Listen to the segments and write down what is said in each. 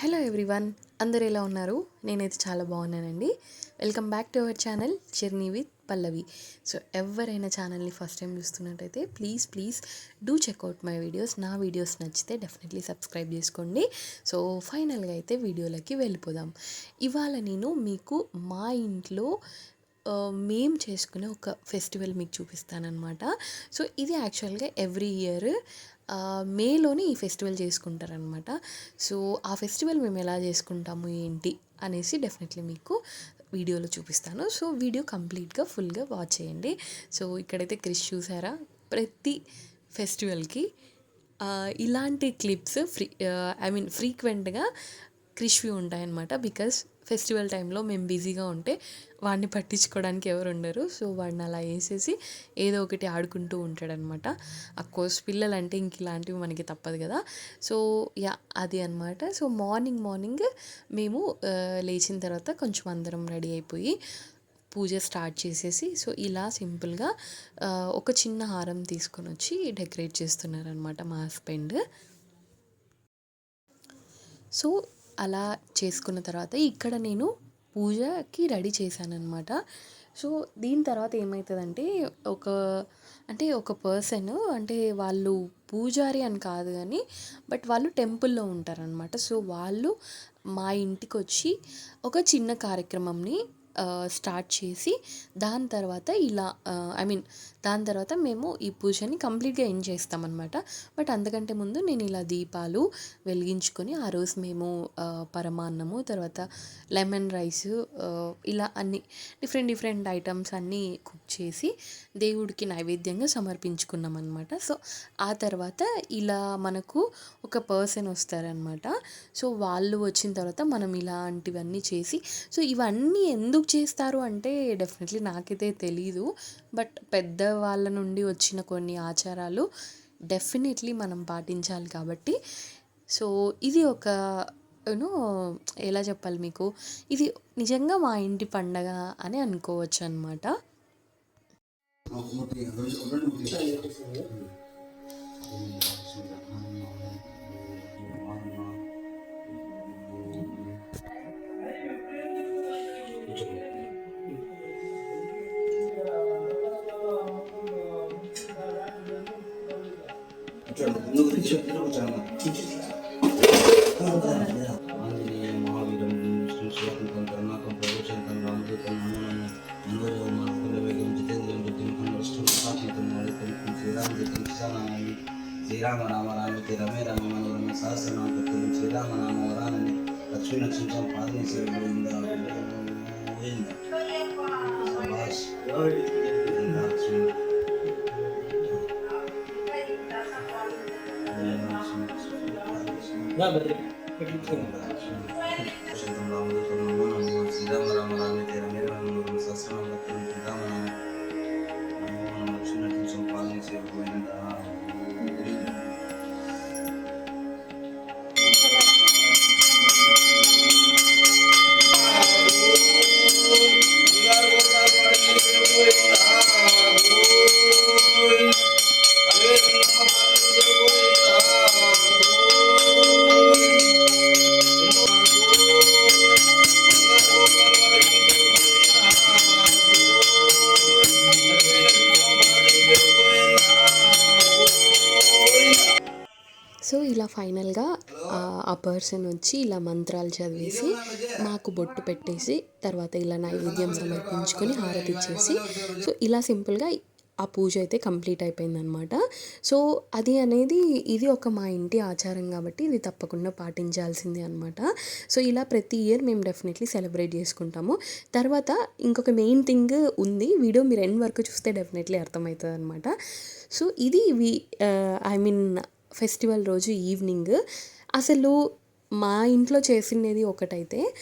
Hello everyone అందరు ఎలా ఉన్నారు? నేనైతే చాలా బాగున్నానండి. Welcome back to our channel Chirni with Pallavi so ఎవరైనా ఛానల్ని ఫస్ట్ టైం చూస్తున్నట్టయితే please please do check out my videos నా వీడియోస్ నచ్చితే డెఫినెట్లీ సబ్స్క్రైబ్ చేసుకోండి. సో ఫైనల్గా అయితే వీడియోలకి వెళ్ళిపోదాం. ఇవాళ నేను మీకు మా ఇంట్లో మేము మేం చేసుకునే ఒక ఫెస్టివల్ మీకు చూపిస్తానమాట సో ఇది యాక్చువల్గా ఎవ్రీ ఇయర్ మేలోని ఈ ఫెస్టివల్ చేసుకుంటారనమాట సో ఆ ఫెస్టివల్ మేము ఎలా చేసుకుంటాము ఏంటి అనేసి డెఫినెట్లీ మీకు వీడియోలో చూపిస్తాను. సో వీడియో కంప్లీట్గా ఫుల్గా వాచ్ చేయండి. సో ఇక్కడైతే క్రిష్ చూసారా? ప్రతి ఫెస్టివల్కి ఇలాంటి క్లిప్స్ ఫ్రీ ఐ మీన్ ఫ్రీక్వెంట్గా క్రిష్వి ఉంటాయన్నమాట బికాస్ ఫెస్టివల్ టైంలో మేము బిజీగా ఉంటే వాడిని పట్టించుకోవడానికి ఎవరు ఉండరు. సో వాడిని అలా వేసేసి ఏదో ఒకటి ఆడుకుంటూ ఉంటాడనమాట అఫ్కోర్స్ పిల్లలంటే ఇంక ఇలాంటివి మనకి తప్పదు కదా. సో యా అది అనమాట సో మార్నింగ్ మార్నింగ్ మేము లేచిన తర్వాత కొంచెం అందరం రెడీ అయిపోయి పూజ స్టార్ట్ చేసేసి సో ఇలా సింపుల్గా ఒక చిన్న హారం తీసుకొని వచ్చి డెకరేట్ చేస్తున్నారనమాట మా హస్బెండ్ సో అలా చేసుకున్న తర్వాత ఇక్కడ నేను పూజకి రెడీ చేశానమాట సో దీని తర్వాత ఏమవుతుందంటే ఒక అంటే ఒక పర్సన్ అంటే వాళ్ళు పూజారి అని కాదు కానీ బట్ వాళ్ళు టెంపుల్లో ఉంటారనమాట సో వాళ్ళు మా ఇంటికి వచ్చి ఒక చిన్న కార్యక్రమంని స్టార్ట్ చేసి దాని తర్వాత ఇలా ఐ మీన్ దాని తర్వాత మేము ఈ పూజని కంప్లీట్గా ఎండ్ చేస్తామన్నమాట. బట్ అంతకంటే ముందు నేను ఇలా దీపాలు వెలిగించుకొని ఆ రోజు మేము పరమాన్నము తర్వాత లెమన్ రైస్ ఇలా అన్ని డిఫరెంట్ డిఫరెంట్ ఐటమ్స్ అన్నీ కుక్ చేసి దేవుడికి నైవేద్యంగా సమర్పించుకున్నాం అనమాట సో ఆ తర్వాత ఇలా మనకు ఒక పర్సన్ వస్తారనమాట సో వాళ్ళు వచ్చిన తర్వాత మనం ఇలాంటివన్నీ చేసి సో ఇవన్నీ ఎందుకు చేస్తారు అంటే డెఫినెట్లీ నాకైతే తెలీదు. బట్ పెద్ద వాళ్ళ నుండి వచ్చిన కొన్ని ఆచారాలు డెఫినెట్లీ మనం పాటించాలి కాబట్టి. సో ఇది ఒక యూనో ఎలా చెప్పాలి మీకు? ఇది నిజంగా మా ఇంటి పండగ అని అనుకోవచ్చు అనమాట నువ్వు ఆంజనేయ మహావీరం విష్ణు శేఖం కరుణాకం ప్రభుశంకం రామదూతం హనుమన్ మనోజవం మార్పుల వేగం జితేంద్రం జ్యోతిం కన్నష్టం మహాత్మతం మాలికం శ్రీరామదూతం కిసానాన్ని శ్రీరామ రామ రామతి రమే రామ మనోరమ సహస్రనామ కృత్యం శ్రీరామ నామ వరానని లక్ష్మీ నక్షత్రం పాదం సేవ శభాష్ గోవిందా, 那不就，不就中了？我想怎么捞？ఫైనల్గా ఆ- పర్సన్ వచ్చి ఇలా మంత్రాలు చదివేసి మాకు బొట్టు పెట్టేసి తర్వాత ఇలా నైవేద్యం సమర్పించుకొని హారతి ఇచ్చేసి సో ఇలా సింపుల్గా ఆ పూజ అయితే కంప్లీట్ అయిపోయిందనమాట సో అది అనేది ఇది ఒక మా ఇంటి ఆచారం కాబట్టి ఇది తప్పకుండా పాటించాల్సిందే అనమాట సో ఇలా ప్రతి ఇయర్ మేము డెఫినెట్లీ సెలబ్రేట్ చేసుకుంటాము. తర్వాత ఇంకొక మెయిన్ థింగ్ ఉంది వీడియో మీరు ఎండ్ వరకు చూస్తే డెఫినెట్లీ అర్థమవుతుంది అనమాట సో ఇది వి ఐ మీన్ ఫెస్టివల్ రోజు ఈవినింగ్. అసలు మా ఇంట్లో చేసినది ఒకటైతే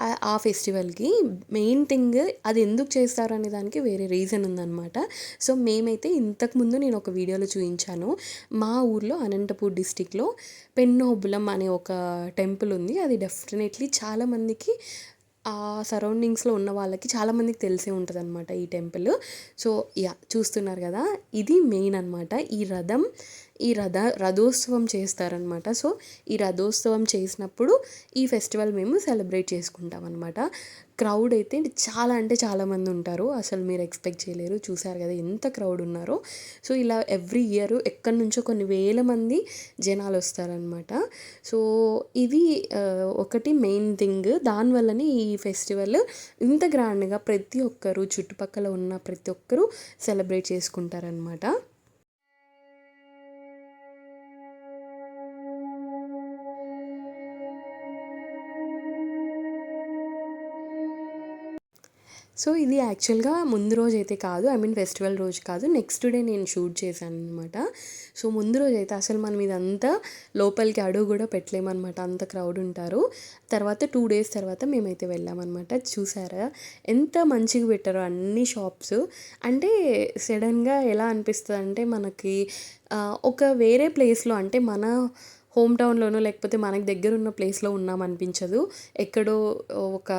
ఆ- ఫెస్టివల్కి మెయిన్ థింగ్ అది ఎందుకు చేస్తారు అనే దానికి వేరే రీజన్ ఉందన్నమాట. సో మేమైతే ఇంతకుముందు నేను ఒక వీడియోలో చూపించాను. మా ఊర్లో అనంతపూర్ డిస్టిక్లో పెన్నోబులం అనే ఒక టెంపుల్ ఉంది. అది డెఫినెట్లీ చాలామందికి ఆ సరౌండింగ్స్లో ఉన్న వాళ్ళకి చాలామందికి తెలిసే ఉంటుంది అనమాట ఈ టెంపుల్. సో యా చూస్తున్నారు కదా ఇది మెయిన్ అనమాట ఈ రథం ఈ రథ రథోత్సవం చేస్తారనమాట సో ఈ రథోత్సవం చేసినప్పుడు ఈ ఫెస్టివల్ మేము సెలబ్రేట్ చేసుకుంటాం అనమాట క్రౌడ్ అయితే చాలా అంటే చాలామంది ఉంటారు. అసలు మీరు ఎక్స్పెక్ట్ చేయలేరు. చూసారు కదా ఎంత క్రౌడ్ ఉన్నారో. సో ఇలా ఎవ్రీ ఇయర్ ఎక్కడి నుంచో కొన్ని వేల మంది జనాలు వస్తారనమాట సో ఇది ఒకటి మెయిన్ థింగ్. దానివల్లనే ఈ ఫెస్టివల్ ఇంత గ్రాండ్గా ప్రతి ఒక్కరు చుట్టుపక్కల ఉన్న ప్రతి ఒక్కరూ సెలబ్రేట్ చేసుకుంటారనమాట సో ఇది యాక్చువల్గా ముందు రోజు అయితే కాదు ఐ మీన్ ఫెస్టివల్ రోజు కాదు నెక్స్ట్ డే నేను షూట్ చేశాను అనమాట సో ముందు రోజు అయితే అసలు మనం ఇదంతా లోపలికి అడుగు కూడా పెట్టలేమన్నమాట అంత క్రౌడ్ ఉంటారు. తర్వాత టూ డేస్ తర్వాత మేమైతే వెళ్ళామన్నమాట. చూసారా? ఎంత మంచిగా పెట్టారో అన్ని షాప్స్. అంటే సడన్గా ఎలా అనిపిస్తుంది అంటే మనకి ఒక వేరే ప్లేస్లో అంటే మన హోమ్ టౌన్లోనో లేకపోతే మనకి దగ్గర ఉన్న ప్లేస్లో ఉన్నాం అనిపించదు ఎక్కడో ఒక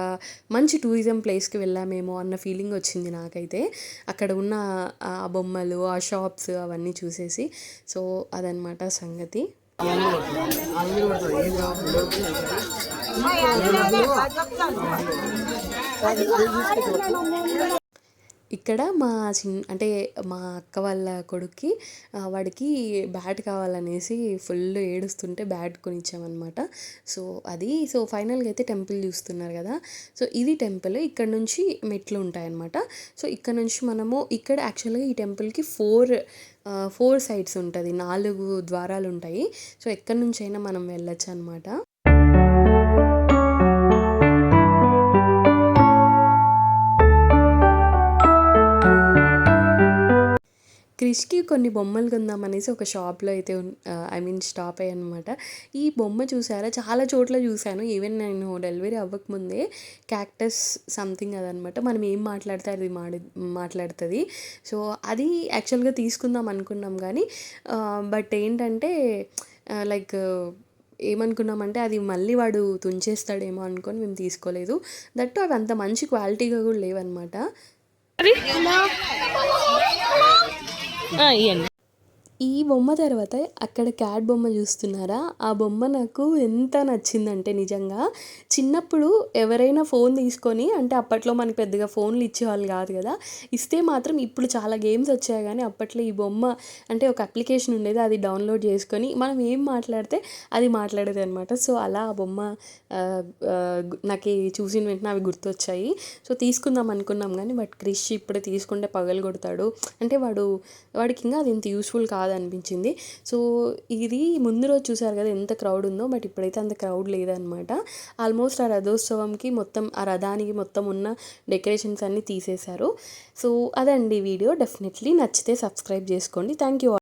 మంచి టూరిజం ప్లేస్కి వెళ్ళామేమో అన్న ఫీలింగ్ వచ్చింది నాకైతే. అక్కడ ఉన్న ఆ బొమ్మలు ఆ షాప్స్ అవన్నీ చూసేసి. సో అదనమాట సంగతి. ఇక్కడ మా చిన్ అంటే మా అక్క వాళ్ళ కొడుక్కి వాడికి బ్యాట్ కావాలనేసి ఫుల్ ఏడుస్తుంటే బ్యాట్ కొనిచ్చామన్నమాట. సో అది సో ఫైనల్గా అయితే టెంపుల్ చూస్తున్నారు కదా. సో ఇది టెంపుల్. ఇక్కడ నుంచి మెట్లు ఉంటాయన్నమాట. సో ఇక్కడ నుంచి మనము ఇక్కడ యాక్చువల్గా ఈ టెంపుల్కి ఫోర్ ఫోర్ సైడ్స్ ఉంటుంది. నాలుగు ద్వారాలు ఉంటాయి సో ఎక్కడి నుంచైనా మనం వెళ్ళొచ్చు అనమాట క్రిష్కి కొన్ని బొమ్మలు కొందామనేసి ఒక షాప్లో అయితే ఐ మీన్ స్టాప్ అయ్యాను అనమాట ఈ బొమ్మ చూసారా? చాలా చోట్ల చూశాను ఈవెన్ నేను డెలివరీ అవ్వకముందే క్యాక్టస్ సంథింగ్ అదనమాట. మనం ఏం మాట్లాడితే అది మాడి మాట్లాడుతుంది. సో అది యాక్చువల్గా తీసుకుందాం అనుకున్నాం కానీ బట్ ఏంటంటే లైక్ ఏమనుకున్నామంటే అది మళ్ళీ వాడు తుంచేస్తాడేమో అనుకొని మేము తీసుకోలేదు. దట్టు అవి అంత మంచి క్వాలిటీగా కూడా లేవన్నమాట ఇవ్వండి ఈ బొమ్మ తర్వాత అక్కడ క్యాట్ బొమ్మ చూస్తున్నారా? ఆ బొమ్మ నాకు ఎంత నచ్చిందంటే నిజంగా చిన్నప్పుడు ఎవరైనా ఫోన్ తీసుకొని అంటే అప్పట్లో మనకి పెద్దగా ఫోన్లు ఇచ్చేవాళ్ళు కాదు కదా ఇస్తే మాత్రం ఇప్పుడు చాలా గేమ్స్ వచ్చాయి కానీ అప్పట్లో ఈ బొమ్మ అంటే ఒక అప్లికేషన్ ఉండేది అది డౌన్లోడ్ చేసుకొని మనం ఏం మాట్లాడితే అది మాట్లాడేది అనమాట సో అలా ఆ బొమ్మ నాకు చూసిన వెంటనే అవి గుర్తొచ్చాయి. సో తీసుకుందాం అనుకున్నాం కానీ బట్ క్రిష్ ఇప్పుడే తీసుకుంటే పగలు కొడతాడు అంటే వాడు వాడికి ఇంకా అది ఇంత యూస్ఫుల్ కాదు కాదనిపించింది సో ఇది ముందు రోజు చూసారు కదా ఎంత క్రౌడ్ ఉందో బట్ ఇప్పుడైతే అంత క్రౌడ్ లేదనమాట ఆల్మోస్ట్ ఆ రథోత్సవంకి మొత్తం ఆ రథానికి మొత్తం ఉన్న డెకరేషన్స్ అన్నీ తీసేశారు. సో అదండి వీడియో. డెఫినెట్లీ నచ్చితే సబ్స్క్రైబ్ చేసుకోండి. Thank you